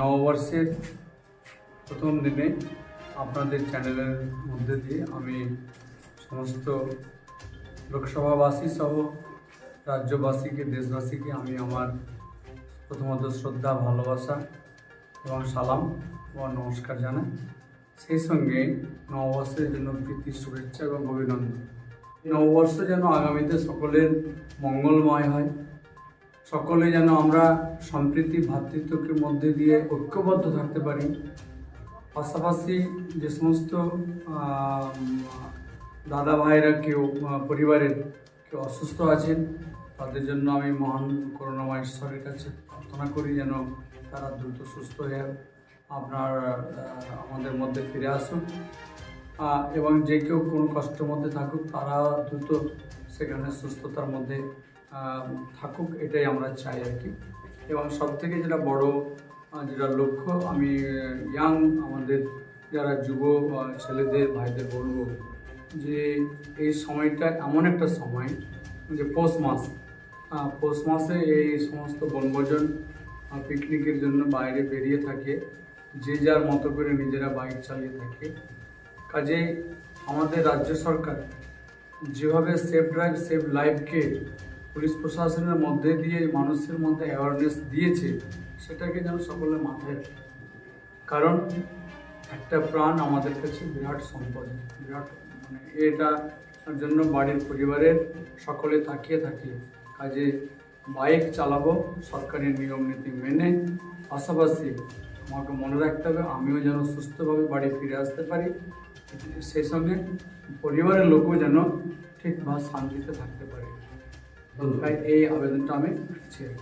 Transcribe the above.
নববর্ষের প্রথম দিনে আপনাদের চ্যানেলের মধ্যে দিয়ে আমি সমস্ত লোকসভাবাসী সহ রাজ্যবাসীকে, দেশবাসীকে আমি আমার প্রথমত শ্রদ্ধা, ভালোবাসা এবং সালাম ও নমস্কার জানাই। সেই সঙ্গে নববর্ষের জন্য প্রীতি, শুভেচ্ছা এবং অভিনন্দন। নববর্ষ যেন আগামীতে সকলের মঙ্গলময় হয়। সকলে যেন আমরা সম্প্রীতি, ভ্রাতৃত্বকে মধ্যে দিয়ে ঐক্যবদ্ধ থাকতে পারি। পাশাপাশি যে সমস্ত দাদা ভাইরা কেউ পরিবারের কেউ অসুস্থ আছেন, তাদের জন্য আমি মহান করুণাময় ঈশ্বরের কাছে প্রার্থনা করি যেন তারা দ্রুত সুস্থ হয়ে আপনার আমাদের মধ্যে ফিরে আসুন এবং যে কেউ কোনো কষ্টের মধ্যে থাকুক, তারা দ্রুত সেখানে সুস্থতার মধ্যে থাকুক, এটাই আমরা চাই আর কি। এবং সব থেকে যেটা বড় যেটা লক্ষ্য, আমি ইয়াং আমাদের যারা যুব ছেলেদের, ভাইদের বলব যে এই সময়টা এমন একটা সময় যে পৌষ মাস। পৌষ মাসে এই সমস্ত বনভোজন পিকনিকের জন্য বাইরে বেরিয়ে থাকে, যে যার মতো করে নিজেরা বাইক চালিয়ে থাকে। কাজে আমাদের রাজ্য সরকার যেভাবে সেফ ড্রাইভ সেফ লাইফকে পুলিশ প্রশাসনের মধ্যে দিয়ে, মানুষের মধ্যে অ্যাওয়ারনেস দিয়েছে, সেটাকে যেন সকলে মাথায় রাখে। কারণ একটা প্রাণ আমাদের কাছে বিরাট সম্পদ, বিরাট মানে এটা জন্য বাড়ির পরিবারের সকলে তাকিয়ে থাকে। কাজে বাইক চালাবো, সরকারি নিয়ম নীতি মেনে, পাশাপাশি আমাকে মনে রাখতে হবে আমিও যেন সুস্থভাবে বাড়ি ফিরে আসতে পারি। সেই সঙ্গে পরিবারের লোকও যেন ঠিকভাবে শান্তিতে থাকতে পারে। এই আবেদনটা আমি ছেড়ে